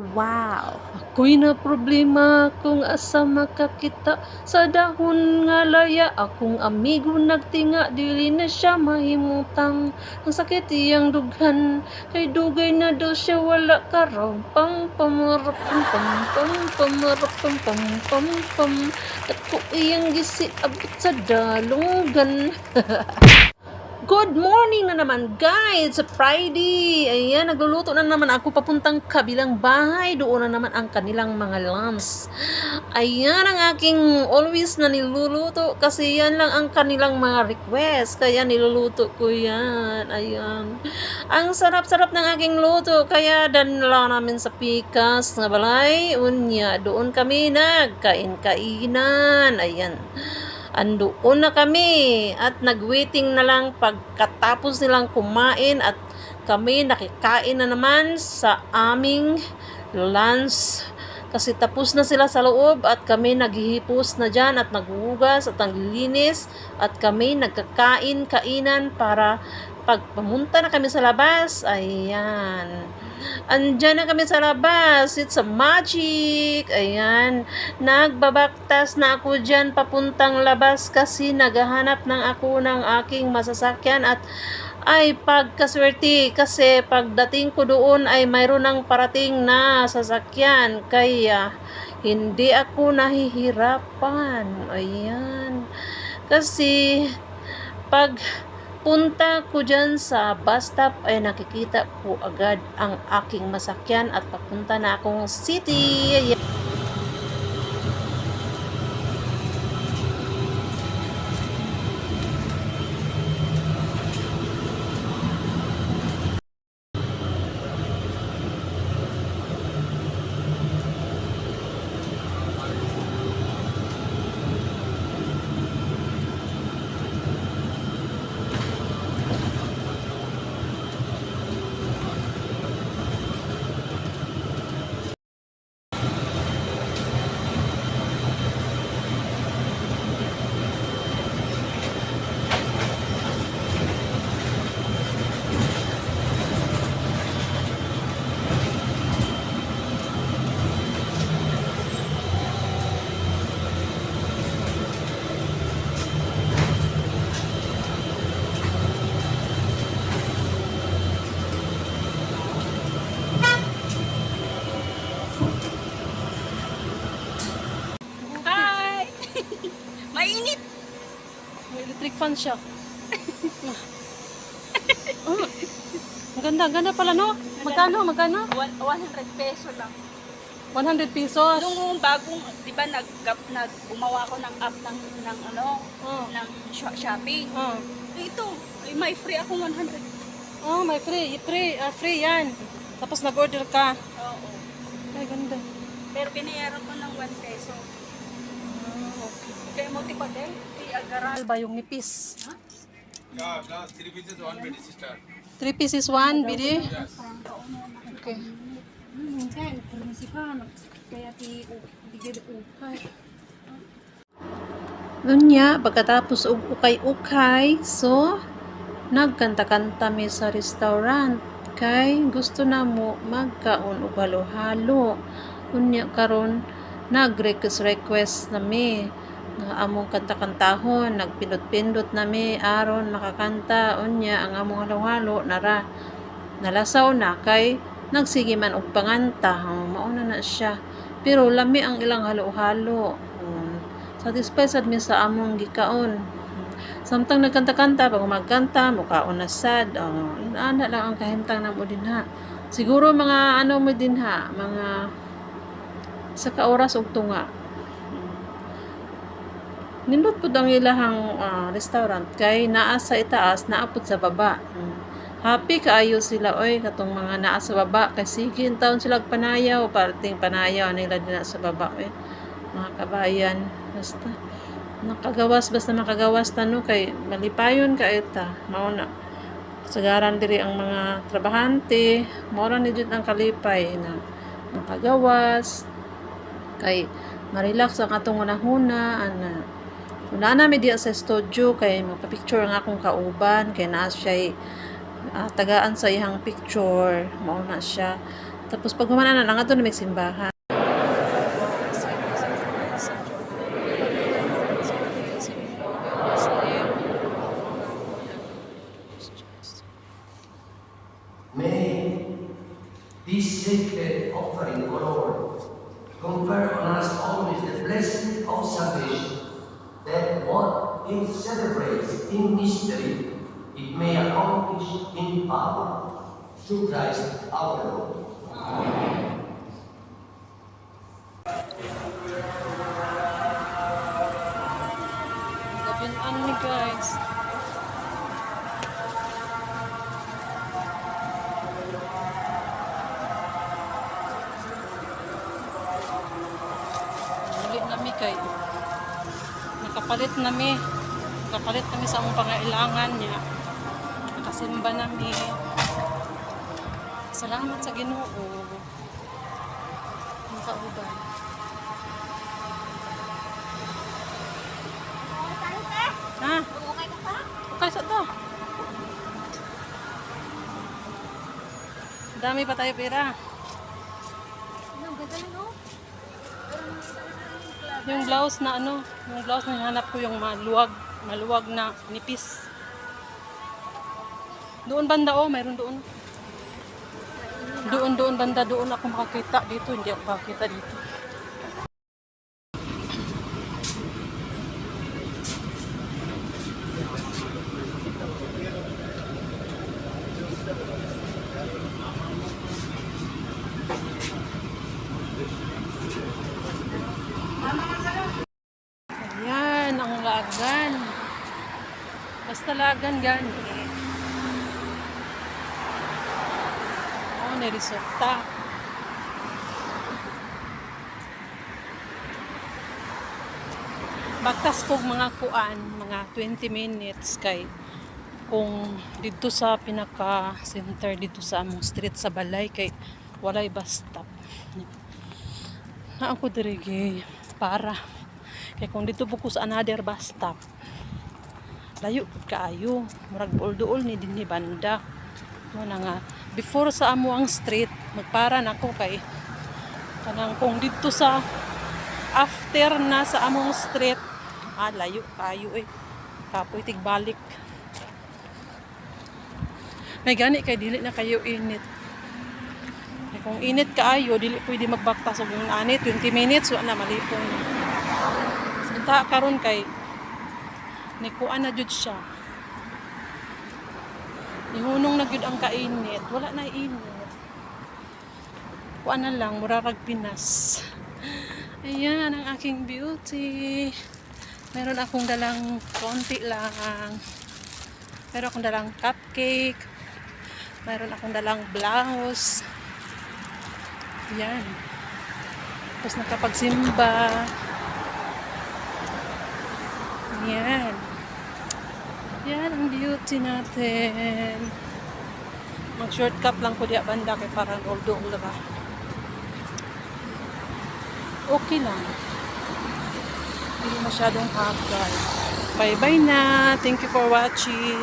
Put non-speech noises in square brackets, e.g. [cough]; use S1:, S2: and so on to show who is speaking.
S1: Wow! Ako'y na problema kung asa makakita sa dahon nga laya. Akong amigo nagtinga, dili na siya mahimutang. Ang sakit iyang dughan, kay dugay na daw siya wala karaw. Pam pamarap pam pam pam pamarap pam pam pam pam. Ako iyang gisi abot sa dalunggan. [laughs] Good morning na naman guys! Friday! Ayan, nagluluto na naman ako papuntang kabilang bahay. Doon na naman ang kanilang mga lunch. Ayan ang aking always na niluluto kasi yan lang ang kanilang mga request. Kaya niluluto ko yan. Ayan. Ang sarap-sarap ng aking luto. Kaya danla namin sa pikas na balay. Unya, doon kami nagkain-kainan. Ayan andoon na kami at nagwaiting na lang pagkatapos nilang kumain at kami nakikain na naman sa aming lunch kasi tapos na sila sa loob at kami naghihipos na dyan at naghuhugas at naglilinis at kami nagkakain-kainan para pag pumunta na kami sa labas, ayan. Andyan na kami sa labas. It's a magic. Ayan. Nagbabaktas na ako dyan papuntang labas kasi naghahanap ng ako ng aking masasakyan at ay pagkaswerte kasi pagdating ko doon ay mayroon ng parating na sasakyan kaya hindi ako nahihirapan. Ayan. Kasi pag punta ko dyan sa bus stop ay nakikita ko agad ang aking masakyan at papunta na akong city. Ayan. Fan siya. Ah. Ang ganda, ang ganda pala no? Magkano, magkano?
S2: One- 100 peso lang.
S1: 100 pesos.
S2: Nung bagong, di ba, nag, nag, gumawa ko ng app ng, ng ano,
S1: Oh.
S2: ng Sho- Shopee.
S1: Oh.
S2: Ito, ay, may free akong 100.
S1: Oh, may free. Free, ah, free yan. Tapos nag-order ka.
S2: Oo.
S1: Ay, ganda.
S2: Pero binayaran ko ng 1 peso.
S1: Ah, okay.
S2: Kaya mo
S1: Ano ba yung nipis?
S3: Yeah, no, three pieces, one bed sister.
S1: 3 pieces, 1, bidi?
S3: Yes.
S1: Okay.
S4: Minsan, permisi pa, kaya ti tigil ukay.
S1: Unya, pagkatapos og ukay-ukay, so, nagkanta-kanta mi sa restaurant. Kay, gusto na mo magkaon og halo-halo. Unya, karon nag-request request na mi nga among kanta-kantahon, nagpindot-pindot na mi aron makakanta. Unya, ang among halo-halo, nara, nalasaw na kay nagsige man og panganta. Oh, mauna na siya. Pero lami ang ilang halo-halo. Hmm satisfied sad mi sa among gikaon samtang nagkanta-kanta pag magkanta mukaon na sad oh, ana lang ang kahimtang namo dinha siguro mga ano mo dinha mga sa kaoras og tunga nindot pud ang ilahang ah, restaurant. Kay naa sa itaas naa sa baba. Mm. happy kaayo sila oy katong mga naa sa baba. Kay sige taon sila panayaw parting panayaw nila dinha sa baba oy. Mga kabayan basta. Nakagawas basta makagawas tano kay malipayon ka eta mao na. Sagaran diri ang mga trabahante. Mao ra ni ang kalipay na makagawas. Kay ma-relax ang atong unahuna ana Una na mi sa studio kay magpa-picture ang akong kauban kay naa siya tagaan sa iyang picture mao na siya
S5: Tapos pag humana na lang, ato na may.
S6: May this sacred offering, O Lord, confer on us always the blessing of salvation, what it celebrates in mystery, it may accomplish in power through Christ our Lord.
S5: Ni guys. Muli nami kay nakapalit nami nakapalit nami sa among pangailangan niya. Nakasimba nami salamat sa Ginoo. Ang kauban. Ha? Okay sa to. Dami pa tayo pera.
S4: Ang ganda na, no?
S5: Yung blouse na ano, yung blouse na hanap ko yung maluwag, maluwag na nipis. Doon banda oh, mayroon doon. Doon, doon banda, doon ako makakita dito, hindi ako makakita dito. Ayan, ang lagan. Basta lagan gani. Oh, nirisokta. Baktas kog mga kuan, mga 20 minutes kay kung dito sa pinaka center dito sa among street sa balay kay walay bus stop. Na ako diri gi para kay kung dito po ko sa another bus stop layo kaayo murag duol-duol ni dinhi banda. Mo na nga before sa amo ang street magpara na ako kay kanang kung dito sa after na sa among street ah layo kaayo eh. Kapoy tigbalik. May gani kay dili na kayo init. Kung init kaayo dili pwede magbaktas og yung ani 20 minutes wa na malipong Sinta karon kay ni kuan na jud siya. Nihunong na gyud ang kainit, wala na init. Kuan na lang murarag Pinas. [laughs] Ayan ang aking beauty. Meron akong dalang konti lang. Meron akong dalang cupcake. Meron akong dalang blouse. Ayan. Tapos nakapagsimba. Yan. Yan ang beauty natin. Mag-shortcut lang ko diya banda kay parang old-old ba. Okay lang. Hindi masyadong hagal. Bye-bye na. Thank you for watching.